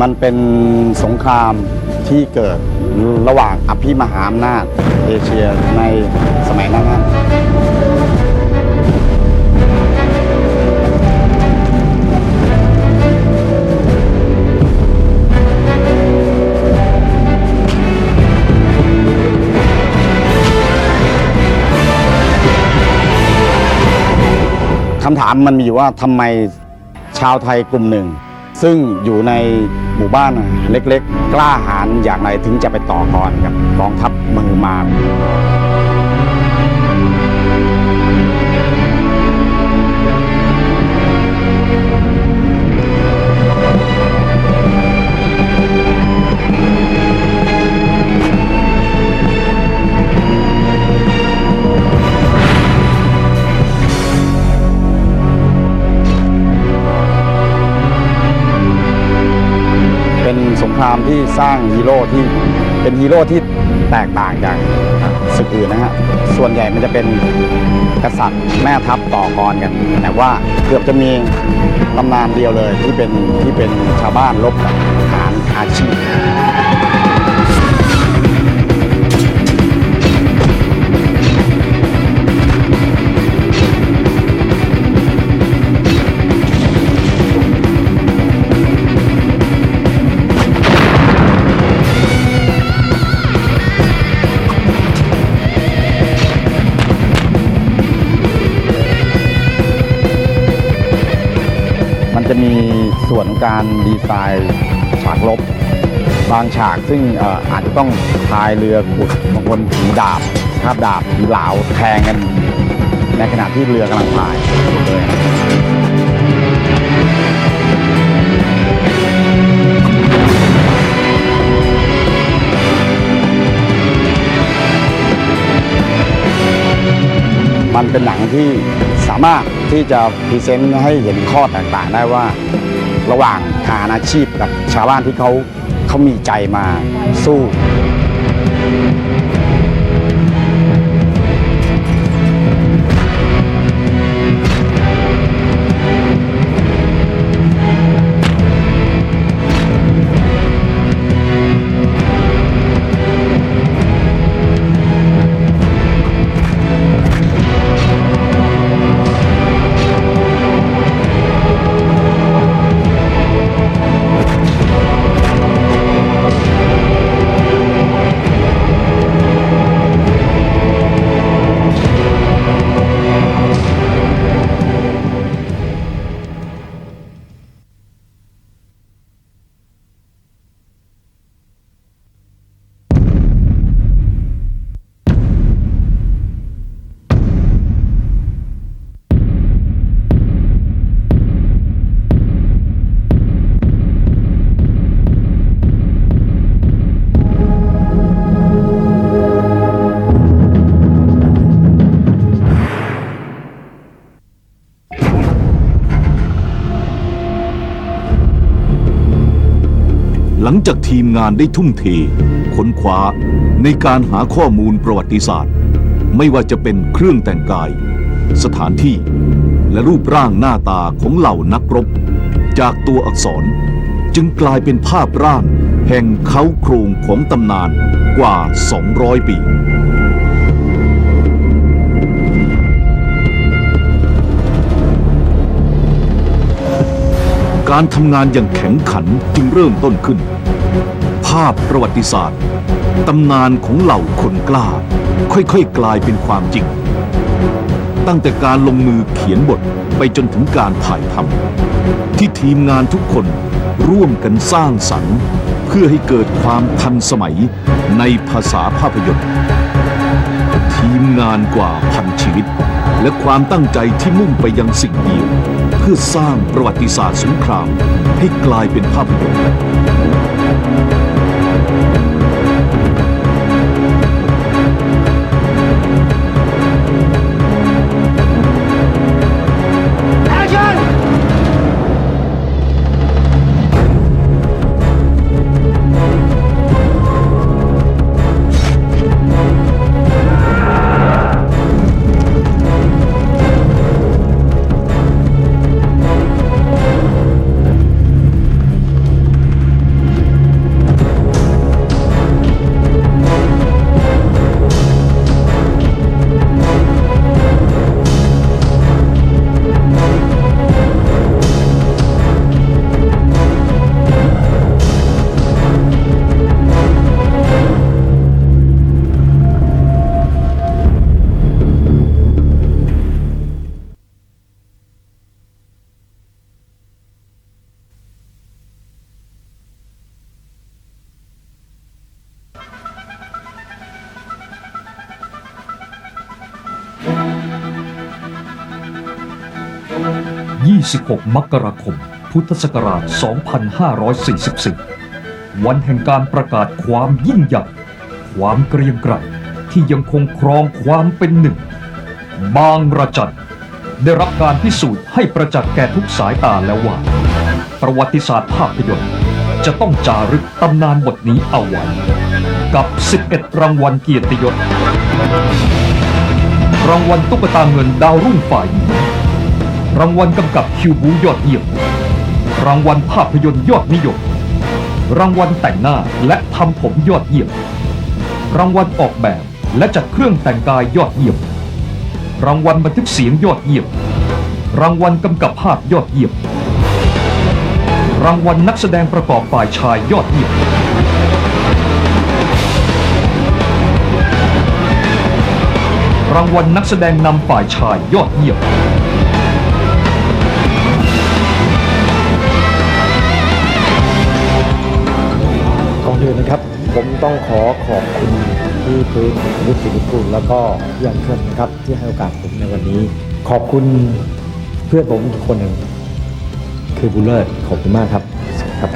มันเป็นสงครามที่เกิดระหว่างอภิมหาอำนาจเอเชียในสมัยนั้นคำถามมันมีอยู่ว่าทำไมชาวไทยกลุ่มหนึ่ง ซึ่งอยู่ในหมู่บ้านเล็กๆกล้าหาญอย่างไรถึงจะไปต่อกรกับกองทัพมือมาร ที่สร้างฮีโร่ที่เป็นฮีโร่ที่แตกต่างจากศึกอื่นนะฮะส่วนใหญ่มันจะเป็นกษัตริย์แม่ทัพต่อกรกัน แต่ว่าเกือบจะมีตำนานเดียวเลยที่เป็นที่เป็นชาวบ้านลบกับทหารอาชีพ มันจะมีส่วนของการดีไซน์ฉากลบ บางฉากซึ่งเอ่ออาจจะต้องพายเรือขุดบางคนถือดาบคาบดาบถือเหลาแทงกัน ในขณะที่เรือกำลังพายเลย มันเป็นหนังที่สามารถที่จะพรีเซนต์ให้เห็นข้อแตกต่างได้ว่า ระหว่างฐานอาชีพกับชาวบ้านที่เขาเขามีใจมาสู้ หลังจากทีมงานได้ทุ่มเท ค้นคว้าในการหาข้อมูลประวัติศาสตร์ ไม่ว่าจะเป็นเครื่องแต่งกาย สถานที่ และรูปร่างหน้าตาของเหล่านักรบ จากตัวอักษรจึงกลายเป็นภาพร่างแห่งเขาโครงของตำนานกว่า 200 ปีการทำงานอย่างแข็งขันจึงเริ่มต้นขึ้นาพประวัติศาสตร์ ตำนานของเหล่าคนกล้า ค่อยๆกลายเป็นความจริง ตั้งแต่การลงมือเขียนบทไปจนถึงการถ่ายทำที่ทีมงานทุกคนร่วมกันสร้างสรรค์ เพื่อให้เกิดความทันสมัยในภาษาภาพยนตร์ ทีมงานกว่าพันชีวิต และความตั้งใจที่มุ่งไปยังสิ่งเดียว เพื่อสร้างประวัติศาสตร์สงครามให้กลายเป็นภาพยนตร์ 26 มกราคม พุทธศักราช 2544 วันแห่งการประกาศความยิ่งใหญ่ ความเกรียงไกรที่ยังคงครองความเป็นหนึ่ง บางระจันได้รับการพิสูจน์ให้ประจักษ์แก่ทุกสายตาแล้วว่า ประวัติศาสตร์ภาพยนตร์ จะต้องจารึกตำนานบทนี้เอาไว้ กับ 11 รางวัลเกียรติยศ รางวัลตุ๊กตาเงินดาวรุ่งฝ่ายหญิง รางวัลกำกับคิวบูยอดเยี่ยม รางวัลภาพยนตร์ยอดนิยม รางวัลแต่งหน้าและทำผมยอดเยี่ยม รางวัลออกแบบและจัดเครื่องแต่งกายยอดเยี่ยม รางวัลบันทึกเสียงยอดเยี่ยม รางวัลกำกับภาพยอดเยี่ยม รางวัลนักแสดงประกอบฝ่ายชายยอดเยี่ยมรางวัลนักแสดงนำฝ่ายชายยอดเยี่ยม อนอื่นนะครับ ผมต้องขอขอบคุณที่พื้นวุฒินิกุลแล้วก็พี่ยันเคลื่อนนะครับที่ให้โอกาสผมในวันนี้ ขอบคุณเพื่อนผมอีกคนหนึ่งคือบุลเลอร์ขอบคุณมากครับครับ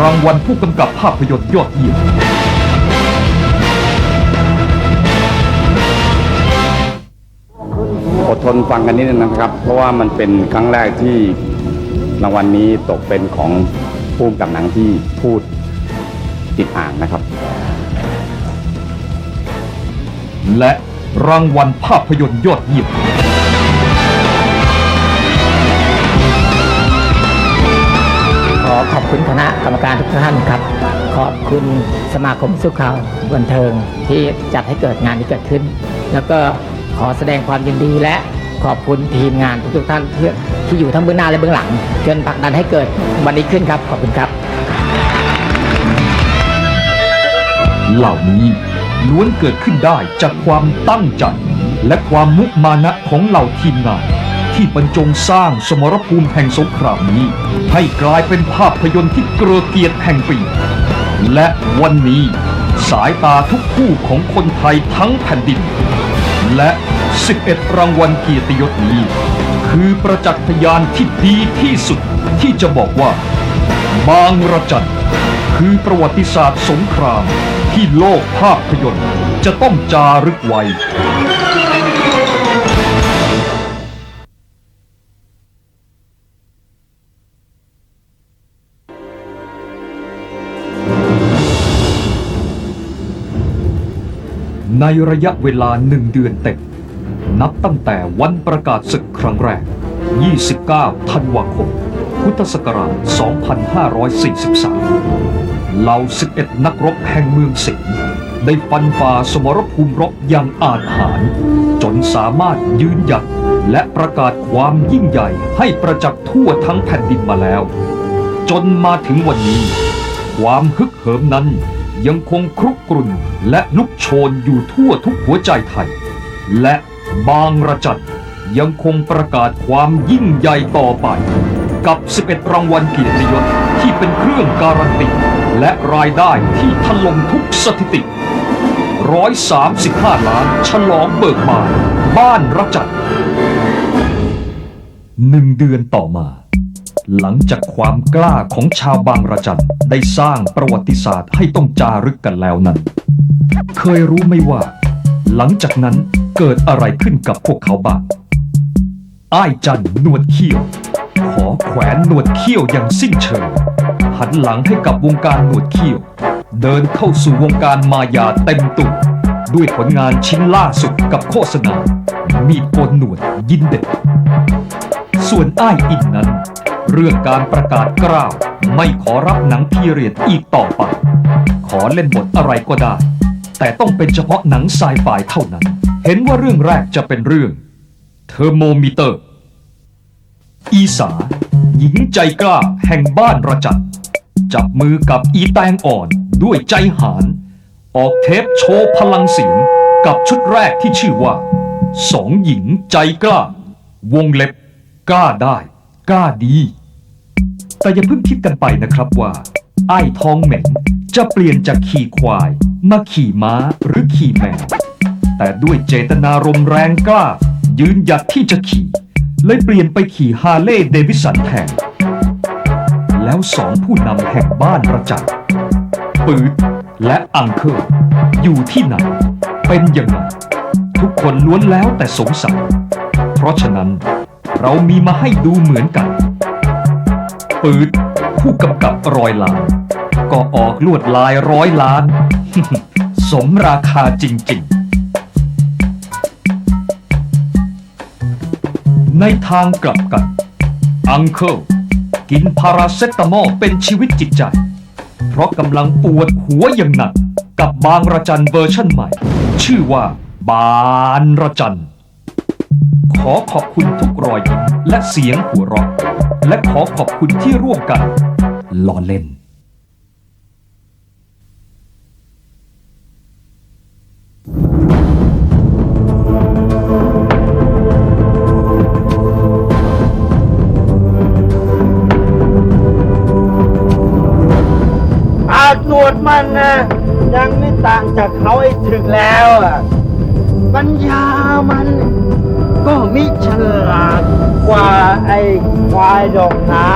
รางวัลผู้กำกับภาพยนตร์ยอดเยี่ยม ทนฟังกันนิดนึงนะครับ เพราะว่ามันเป็นครั้งแรกที่รางวัลนี้ตกเป็นของผู้กำกับหนังที่พูดติดอ่างนะครับ และรางวัลภาพยนตร์ยอดเยี่ยมขอขอบคุณคณะกรรมการทุกท่านครับ ขอบคุณสมาคมสุข่าวบันเทิงที่จัดให้เกิดงานนี้เกิดขึ้น แล้วก็ขอแสดงความยินดีและ ขอบคุณทีมงานทุกๆท่านที่ที่อยู่ทั้งเบื้องหน้าและเบื้องหลังจนผลักดันให้เกิดวันนี้ขึ้นครับ ขอบคุณครับ เหล่านี้ล้วนเกิดขึ้นได้จากความตั้งใจและความมุมานะของเหล่าทีมงาน ที่บรรจงสร้างสมรภูมิแห่งสงครามนี้ ให้กลายเป็นภาพยนตร์ที่เกลือเกียรติแห่งปี และวันนี้สายตาทุกคู่ของคนไทยทั้งแผ่นดิน และ 11 รางวัลเกียรติยศนี้ คือประจักษ์พยานที่ดีที่สุดที่จะบอกว่า บางระจันคือประวัติศาสตร์สงครามที่โลกภาพยนตร์จะต้องจารึกไว้ในระยะเวลาหนึ่งเดือนเต็ม นับตั้งแต่วันประกาศศึกครั้งแรก 29 ธันวาคม พุทธศักราช 2543 เหล่า 11 นักรบแห่งเมืองสิงห์ได้ฟันฝ่าสมรภูมิรบอย่างอาจหาร จนสามารถยืนหยัดและประกาศความยิ่งใหญ่ให้ประจักษ์ทั่วทั้งแผ่นดินมาแล้ว จนมาถึงวันนี้ ความฮึกเหิมนั้นยังคงครุกกรุ่นและลุกโชนอยู่ทั่วทุกหัวใจไทย และ บางระจันยังคงประกาศความยิ่งใหญ่ต่อไป กับ 11 รางวัลเกียรติยศที่เป็นเครื่องการันตีและรายได้ที่ถล่มทุกสถิติ 135 ล้านฉลองเบิกบานบ้านระจันหนึ่งเดือนต่อมา หลังจากความกล้าของชาวบางระจันได้สร้างประวัติศาสตร์ให้ต้องจารึกกันแล้วนั้น เคยรู้ไหมว่า หลังจากนั้น เกิดอะไรขึ้นกับพวกเขาบ้างอ้ายจันหนวดเขี้ยว ขอแขวนหนวดเขี้ยวอย่างสิ้นเชิง หันหลังให้กับวงการหนวดเขี้ยว เดินเข้าสู่วงการมายาเต็มตัวด้วยผลงานชิ้นล่าสุดกับโฆษณา มีดโกนหนวดยินเด็ด ส่วนอ้ายอิงนั้น เรื่องการประกาศกล้าวไม่ขอรับหนังพีเรียดอีกต่อไป ขอเล่นบทอะไรก็ได้ แต่ต้องเป็นเฉพาะหนังไซไฟเท่านั้น เห็นว่าเรื่องแรกจะเป็นเรื่อง เทอร์โมมิเตอร์ อีสา หญิงใจกล้าแห่งบ้านระจันจับมือกับอีแตงอ่อนด้วยใจหารออกเทปโชว์พลังเสียงกับชุดแรกที่ชื่อว่า สองหญิงใจกล้า วงเล็บ กล้าได้กล้าดี แต่อย่าเพิ่งคิดกันไปนะครับว่า ไอ้ทองเหม็นจะเปลี่ยนจากขี่ควาย มาขี่ม้าหรือขี่แมว แต่ด้วยเจตนารมณ์แรงกล้า ยืนหยัดที่จะขี่ เลยเปลี่ยนไปขี่ฮาร์เลย์เดวิสันแทนแล้วสองผู้นำแห่งบ้านประจักษ์ปืดและอังเคิลอยู่ที่ไหน เป็นยังไงทุกคนล้วนแล้วแต่สงสัย เพราะฉะนั้นเรามีมาให้ดูเหมือนกันปืดผู้กำกับรอยล้าน ก็ออกลวดลายร้อยล้าน สมราคาจริง ๆ ในทางกลับกัน อังเคิลกินพาราเซตามอลเป็นชีวิตจิตใจ เพราะกำลังปวดหัวอย่างหนัก กับบางระจันเวอร์ชั่นใหม่ ชื่อว่าบานระจัน ขอขอบคุณทุกรอยยิ้มและเสียงหัวเราะและขอขอบคุณที่ร่วมกันล้อเล่น จากเขาไอ้ถึงแล้วอะปัญญามันก็มิฉลาดกว่าไอ้ควายดอกนา